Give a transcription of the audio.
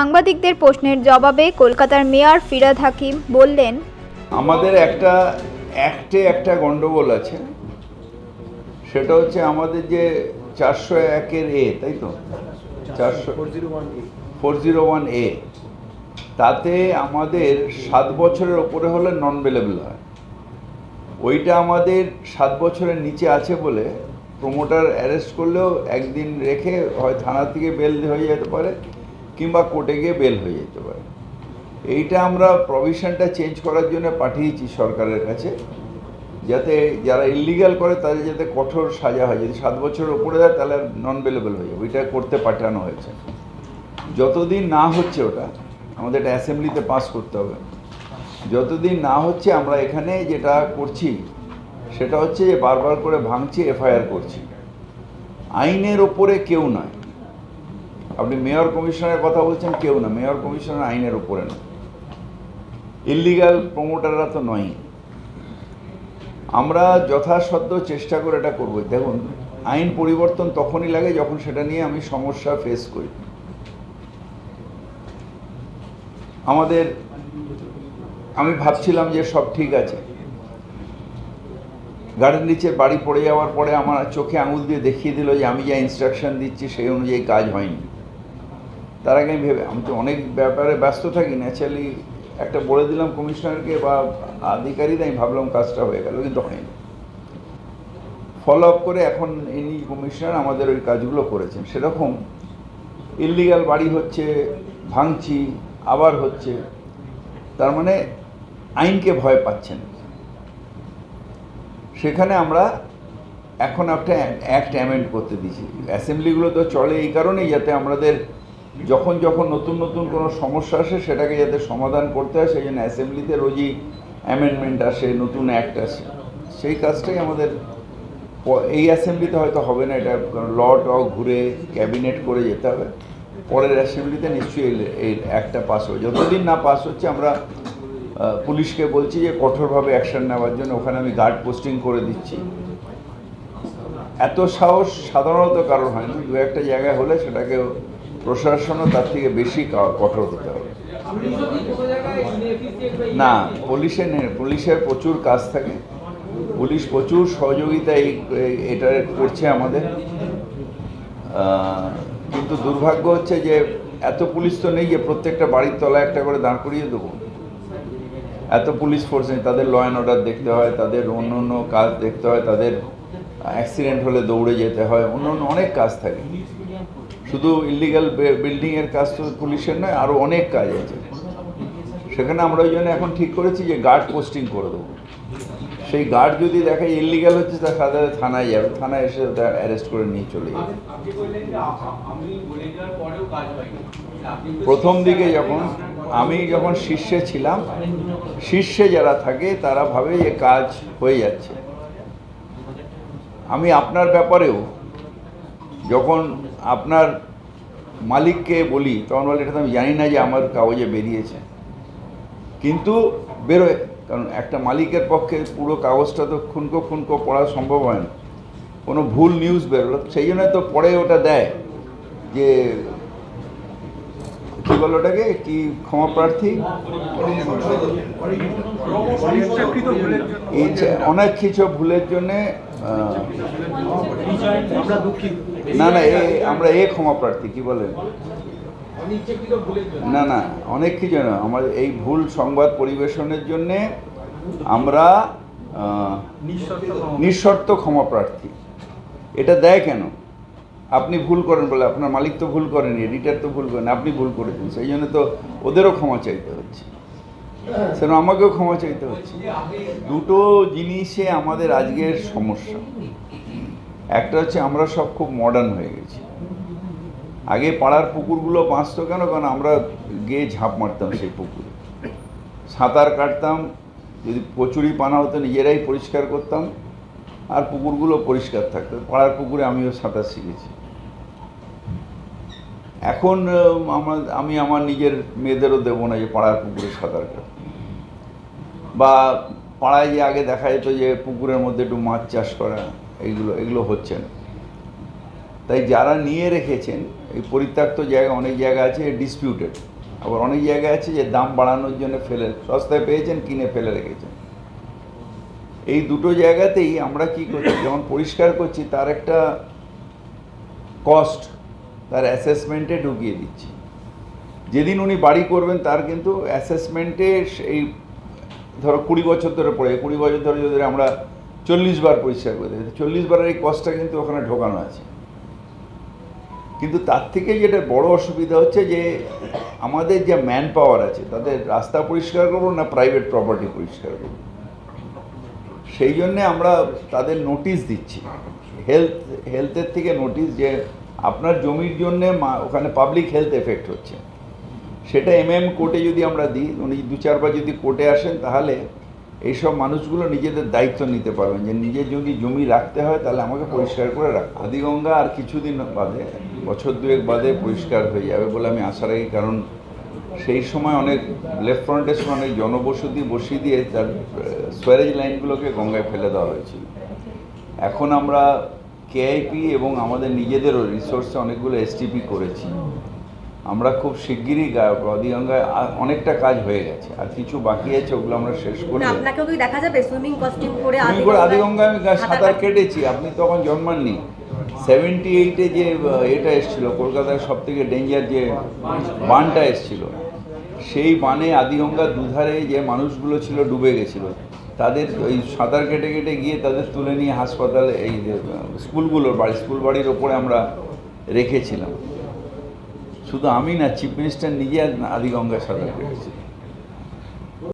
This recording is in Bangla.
সাংবাদিকদের প্রশ্নের জবাবে কলকাতার মেয়র ফিরাদ হাকিম বললেন, আমাদের একটা অ্যাক্টে একটা গন্ডগোল আছে। সেটা হচ্ছে আমাদের যে চারশো একের এ, তাই তো? চারশো ফোর জিরো ওয়ান এ। তাতে আমাদের সাত বছরের ওপরে হলে নন বেলেবল হয়। ওইটা আমাদের সাত বছরের নিচে আছে বলে প্রমোটার অ্যারেস্ট করলেও একদিন রেখে হয় থানা থেকে বেল হয়ে যেতে পারে। কিংবা কোর্টে গিয়ে বেল হয়ে যেতে পারে। এইটা আমরা প্রভিশনটা চেঞ্জ করার জন্য পাঠিয়েছি সরকারের কাছে, যাতে যারা ইলিগাল করে তাদের যাতে কঠোর সাজা হয়। যদি সাত বছরের ওপরে দেয় তাহলে নন বেলেবল হয়ে যাবে। ওইটা করতে পাঠানো হয়েছে। যতদিন না হচ্ছে ওটা, আমাদের এটা অ্যাসেম্বলিতে পাস করতে হবে। যতদিন না হচ্ছে আমরা এখানে যেটা করছি, সেটা হচ্ছে যে বারবার করে ভাঙছি এফআইআর করছি। আইনের ওপরে কেউ নয়। আপনি মেয়র কমিশনের কথা বলছেন, কেউ না। মেয়র কমিশনার আইনের ওপরে না। ইলিগাল প্রমোটাররা তো নয় আমরা যথাসাধ্য চেষ্টা করে এটা করব। দেখুন, আইন পরিবর্তন তখনই লাগে যখন সেটা নিয়ে আমি সমস্যা ফেস করি। আমাদের, আমি ভাবছিলাম যে সব ঠিক আছে। গাড়ির নিচে বাড়ি পড়ে যাওয়ার পরে আমার চোখে আঙুল দিয়ে দেখিয়ে দিল যে আমি যা ইনস্ট্রাকশন দিচ্ছি, সেই অনুযায়ী কাজ হয়নি। তার আগে আমি ভেবে আমি তো অনেক ব্যাপারে ব্যস্ত থাকি ন্যাচারালি একটা বলে দিলাম কমিশনারকে বা আধিকারিক আমি ভাবলাম কাজটা হয়ে গেল, কিন্তু হয়নি। ফলো আপ করে এখন ইনি কমিশনার আমাদের ওই কাজগুলো করেছেন। সেরকম ইলিগাল বাড়ি হচ্ছে ভাঙছি আবার হচ্ছে, তার মানে আইনকে ভয় পাচ্ছেন। সেখানে আমরা এখন একটা অ্যাক্ট অ্যামেন্ড করতে দিয়েছি। অ্যাসেম্বলিগুলো তো চলে এই কারণেই, যাতে আমাদের যখন যখন নতুন নতুন কোনো সমস্যা আসে, সেটাকে যাতে সমাধান করতে হয়, সেই জন্য অ্যাসেম্বলিতে রোজই অ্যামেন্ডমেন্ট আসে, নতুন অ্যাক্ট আসে। সেই কাজটাই আমাদের এই অ্যাসেম্বলিতে হয়তো হবে না, এটা ল ট ঘুরে ক্যাবিনেট করে যেতে হবে। পরের অ্যাসেম্বলিতে নিশ্চয়ই এই- অ্যাক্টটা পাস হবে। যতদিন না পাস হচ্ছে, আমরা পুলিশকে বলছি যে কঠোরভাবে অ্যাকশন নেওয়ার জন্য ওখানে আমি গার্ড পোস্টিং করে দিচ্ছি। এত সাহস সাধারণত কারণ হয় না। দু একটা জায়গায় হলে সেটাকে প্রশাসনও তার থেকে বেশি কঠোর হতে হবে। না পুলিশে নেই পুলিশের প্রচুর কাজ থাকে। পুলিশ প্রচুর সহযোগিতা এই- এটা করছে আমাদের। কিন্তু দুর্ভাগ্য হচ্ছে যে এত পুলিশ তো নেই যে প্রত্যেকটা বাড়ির তলায় একটা করে দাঁড় করিয়ে দেবো। এত পুলিশ ফোর্স নেই। তাদের ল অ্যান্ড অর্ডার দেখতে হয়, তাদের অন্য অন্য কাজ দেখতে হয়, তাদের অ্যাক্সিডেন্ট হলে দৌড়ে যেতে হয়, অন্য অন্য অনেক কাজ থাকে। শুধু ইলিগাল বিল্ডিংয়ের কাজ তো পুলিশের নয় আরও অনেক কাজ আছে। সেখানে আমরা ওই জন্য এখন ঠিক করেছি যে গার্ড পোস্টিং করে দেবো। সেই গার্ড যদি দেখে ইলিগাল হচ্ছে, তা সাথে থানায় যাবে। থানায় এসে তার অ্যারেস্ট করে নিয়ে চলে যাবে। প্রথম দিকে যখন আমি যখন শীর্ষে ছিলাম, শীর্ষে যারা থাকে, তারা ভাবে যে কাজ হয়ে যাচ্ছে। আমি আপনার ব্যাপারেও যখন আপনার মালিককে বলি, তখন বলে, এটা তো আমি জানি না যে আমার কাগজে বেরিয়েছে। কিন্তু বেরোয়, কারণ একটা মালিকের পক্ষে পুরো কাগজটা তো খুনকো খুনকো পড়া সম্ভব হয় না। কোনো ভুল নিউজ বেরোলো, সেই জন্য তো পরে ওটা দেয় যে, কী বলো ওটাকে, কি ক্ষমা প্রার্থী? অনেক কিছু ভুলের জন্যে না না, এ, আমরা এ ক্ষমা প্রার্থী, কি বলেন না না, অনেক কিছু না, আমার এই ভুল সংবাদ পরিবেশনের জন্যে আমরা নিঃশর্ত ক্ষমা প্রার্থী। এটা দেয় কেন? আপনি ভুল করেন বলে, আপনার মালিক তো ভুল করেনি, এডিটার তো ভুল করেন, আপনি ভুল করেছেন সেই জন্য তো ওদেরও ক্ষমা চাইতে হচ্ছে। সেরকম আমাকেও ক্ষমা চাইতে হচ্ছে। দুটো জিনিসে আমাদের আজকের সমস্যা। একটা হচ্ছে আমরা সব খুব মডার্ন হয়ে গেছি। আগে পাড়ার পুকুরগুলো বাঁচতো কেন? কারণ আমরা গিয়ে ঝাঁপ মারতাম সেই পুকুরে। সাঁতার কাটতাম, যদি কচুরি পানা হতো নিজেরাই পরিষ্কার করতাম, আর পুকুরগুলো পরিষ্কার থাকতো। পাড়ার পুকুরে আমিও সাঁতার শিখেছি। এখন আমার, আমি আমার নিজের মেয়েদেরও দেবো না যে পাড়ার পুকুরে সাঁতার বা পাড়ায় যে আগে দেখা যেত যে পুকুরের মধ্যে একটু মাছ চাষ করা, এইগুলো, এগুলো হচ্ছে না। তাই যারা নিয়ে রেখেছেন, এই পরিত্যক্ত জায়গা, অনেক জায়গা আছে ডিসপিউটেড আবার অনেক জায়গায় আছে যে দাম বাড়ানোর জন্য ফেলে, সস্তায় পেয়েছেন, কিনে ফেলে রেখেছেন। এই দুটো জায়গাতেই আমরা কি করছি, যেমন পরিষ্কার করছি, তার একটা কস্ট তার অ্যাসেসমেন্টে ঢুকিয়ে দিচ্ছি। যেদিন উনি বাড়ি করবেন, তার কিন্তু অ্যাসেসমেন্টে এই ধরো কুড়ি বছর ধরে পড়ে কুড়ি বছর ধরে যদি আমরা চল্লিশ বার পরিষ্কার করে দিই চল্লিশ বারের এই কস্টটা কিন্তু ওখানে ঢোকানো আছে। কিন্তু তার থেকে যেটা বড় অসুবিধা হচ্ছে যে, আমাদের যে ম্যান পাওয়ার আছে, তাদের রাস্তা পরিষ্কার করব না প্রাইভেট প্রপার্টি পরিষ্কার করব? সেই জন্যে আমরা তাদের নোটিশ দিচ্ছি। হেলথ হেলথের থেকে নোটিশ যে আপনার জমির জন্যে ওখানে পাবলিক হেলথ এফেক্ট হচ্ছে। সেটা এম এম কোর্টে যদি আমরা দিই, উনি দু চারবার যদি কোর্টে আসেন, তাহলে এইসব মানুষগুলো নিজেদের দায়িত্ব নিতে পারবেন যে নিজের যদি জমি রাখতে হয়, তাহলে আমাকে পরিষ্কার করে রাখ আদিগঙ্গা আর কিছুদিন বাদে, বছর দুয়েক বাদে পরিষ্কার হয়ে যাবে বলে আমি আশা রাখি, কারণ সেই সময় অনেক লেফট ফ্রন্টের সময় অনেক জনবসতি বসিয়ে দিয়ে তার সোয়ারেজ লাইনগুলোকে গঙ্গায় ফেলে দেওয়া হয়েছিল। এখন আমরা কেআইপি এবং আমাদের নিজেদেরও রিসোর্সে অনেকগুলো এসটিপি করেছি। আমরা খুব শিগগিরই গঙ্গায় অনেকটা কাজ হয়ে গেছে। আর কিছু বাকি আছে ওগুলো আমরা শেষ করে না আপনাকেও কি দেখা যাবে সুইমিং কস্টিউম পরে তুমি করে আদিগঙ্গা আমি সাঁতার কেটেছি। আপনি তখন জন্মাননি। সেভেন্টি এইটে যে এটা এসছিল কলকাতার সব থেকে ডেঞ্জার যে বানটা এসছিল সেই বানে আদিগঙ্গার দুধারে যে মানুষগুলো ছিল ডুবে গেছিল। তাদের ওই সাঁতার কেটে কেটে গিয়ে তাদের তুলে নিয়ে হাসপাতালে এই স্কুলগুলোর বাড়ি, স্কুল বাড়ির ওপরে আমরা রেখেছিলাম। শুধু আমি না চিফ মিনিস্টার নিজে আদিগঙ্গা সাঁতার কেটেছি